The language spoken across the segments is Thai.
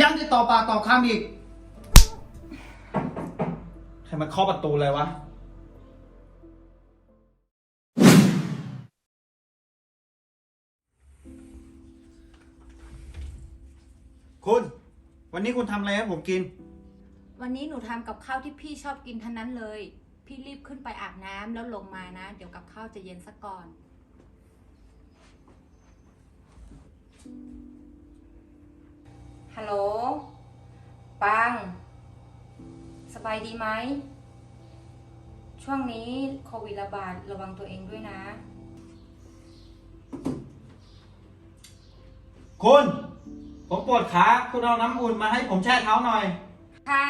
ยังจะต่อปากต่อคำอีก ใครมาเคาะประตูเลยวะ คุณ วันนี้คุณทำอะไรให้ผมกิน วันนี้หนูทำกับข้าวที่พี่ชอบกินทั้งนั้นเลย พี่รีบขึ้นไปอาบน้ำแล้วลงมานะ เดี๋ยวกับข้าวจะเย็นซะก่อน ฮัลโหล ปัง สบายดีไหม ช่วงนี้โควิดระบาดระวังตัวเองด้วยนะ คุณ ผมปวดขา คุณเอาน้ำอุ่นมาให้ผมแช่เท้าหน่อย ค่ะ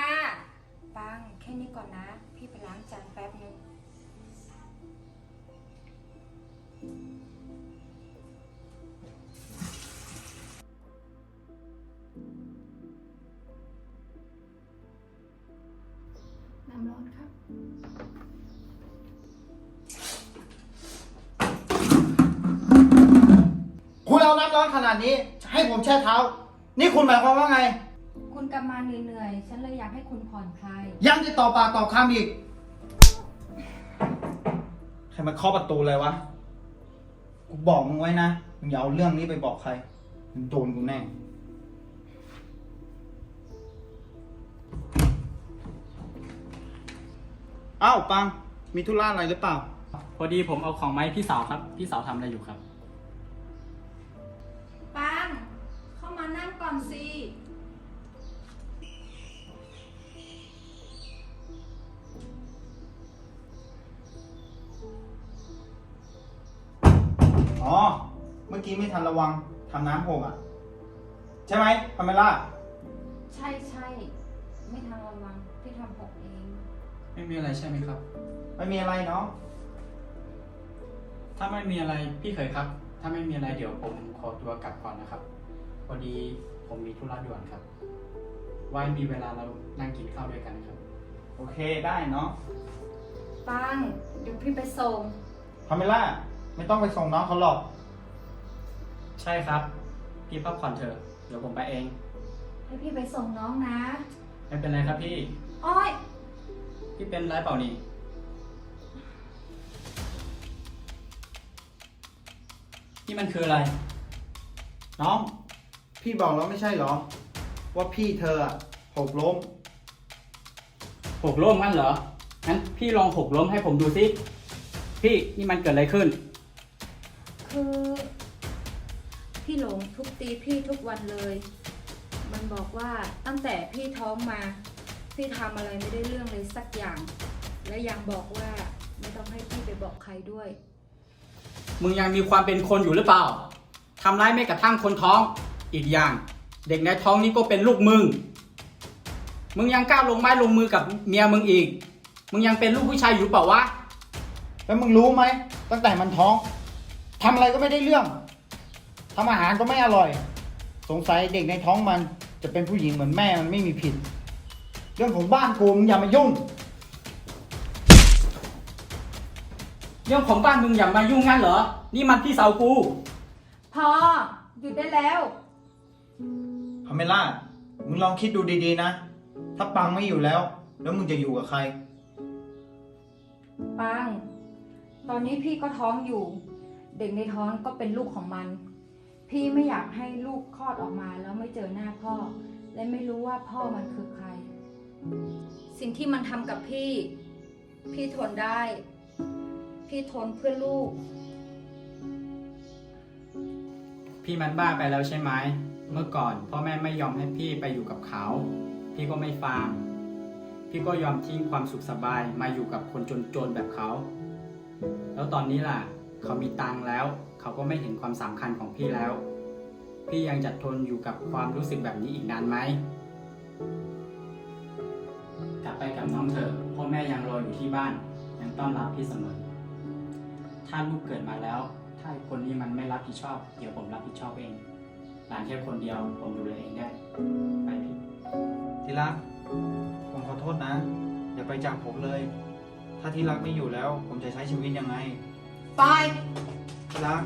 ร้อนครับคุณเอาน้ำร้อนขนาดนี้ ให้ผมแช่เท้า นี่คุณหมายความว่าไง คุณกลับมาเหนื่อยๆ ฉันเลยอยากให้คุณผ่อนคลาย ยังจะต่อปากต่อคำอีก ใครมาเคาะประตูเลยวะ กูบอกมึงไว้นะ มึงอย่าเอาเรื่องนี้ไปบอกใคร มึงโดนกูแน่ อ้าปัง มีธุระอะไรหรือเปล่า พอดีผมเอาของไมาให้พี่สาวครับ พี่สาวทำอะไรอยู่ครับ ปัง เข้ามานั่งก่อนสิ อ๋อ เมื่อกี้ไม่ทันระวังทำน้ำหกอะ ใช่ไหมพาเมล่า ใช่ใช่ ไม่ทางระวังพี่ทำหกเอง ไม่มีอะไรใช่ไหมครับ ไม่มีอะไรเนาะถ้าไม่มีอะไรพี่เคยครับ ถ้าไม่มีอะไรเดี๋ยวผมขอตัวกลับก่อนนะครับ พอดีผมมีธุระด่วนครับ ไว้มีเวลาเรานั่งกินข้าวด้วยกันครับ โอเคได้เนาะปังเดี๋ยวพี่ไปส่ง พาเมล่าไม่ต้องไปส่งน้องเขาหรอก ใช่ครับ พี่พักผ่อนเถอะเดี๋ยวผมไปเอง ให้พี่ไปส่งน้องนะ ไม่เป็นไรครับพี่อ้อย พี่เป็นไรเปล่านี่นี่มันคืออะไร น้อง พี่บอกแล้วไม่ใช่เหรอ ว่าพี่เธออะหกล้ม หกล้มงั้นเหรอ งั้นพี่ลองหกล้มให้ผมดูสิ พี่นี่มันเกิดอะไรขึ้น คือ พี่หลงทุบตีพี่ทุกวันเลย มันบอกว่าตั้งแต่พี่ท้องมา พี่ทำอะไรไม่ได้เรื่องเลยสักอย่าง และยังบอกว่าไม่ต้องให้พี่ไปบอกใครด้วย มึงยังมีความเป็นคนอยู่หรือเปล่าทำร้ายแม้กระทั่งคนท้อง อีกอย่าง เด็กในท้องนี้ก็เป็นลูกมึง มึงยังกล้าลงไม้ลงมือกับเมียมึงอีก มึงยังเป็นลูกผู้ชายอยู่เปล่าวะ แล้วมึงรู้ไหมตั้งแต่มันท้องทำอะไรก็ไม่ได้เรื่องทำอาหารก็ไม่อร่อย สงสัยเด็กในท้องมันจะเป็นผู้หญิงเหมือนแม่มันไม่มีผิด เรื่องของบ้านกูมึงอย่ามายุ่ง เรื่องของบ้านมึงอย่ามายุ่งงั้นเหรอ นี่มันพี่สาวกู พอหยุดได้แล้ว พาเมล่า มึงลองคิดดูดีๆนะ ถ้าปังไม่อยู่แล้ว แล้วมึงจะอยู่กับใคร ปัง ตอนนี้พี่ก็ท้องอยู่ เด็กในท้องก็เป็นลูกของมัน พี่ไม่อยากให้ลูกคลอดออกมาแล้วไม่เจอหน้าพ่อ และไม่รู้ว่าพ่อมันคือใคร สิ่งที่มันทำกับพี่ พี่ทนได้ พี่ทนเพื่อลูก พี่มันบ้าไปแล้วใช่ไหม เมื่อก่อนพ่อแม่ไม่ยอมให้พี่ไปอยู่กับเขา พี่ก็ไม่ฟัง พี่ก็ยอมทิ้งความสุขสบายมาอยู่กับคนจนๆแบบเขา แล้วตอนนี้ล่ะ เขามีตังค์แล้ว เขาก็ไม่เห็นความสำคัญของพี่แล้ว พี่ยังจะทนอยู่กับความรู้สึกแบบนี้อีกนานไหม กลับไปกับน้องเถอะพ่อแม่ยังรออยู่ที่บ้าน ยังต้อนรับพี่เสมอ ถ้าลูกเกิดมาแล้ว ถ้าคนนี้มันไม่รับผิดชอบ เดี๋ยวผมรับผิดชอบเองหลานแค่คนเดียวผมดูแลเองได้ ไปพี่ ที่รักผมขอโทษนะ อย่าไปจากผมเลย ถ้าที่รักไม่อยู่แล้ว ผมจะใช้ชีวิตยังไง ไป ที่รัก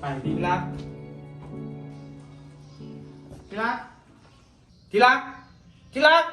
ไปพี่ที่รัก ที่รัก ที่รัก ที่รัก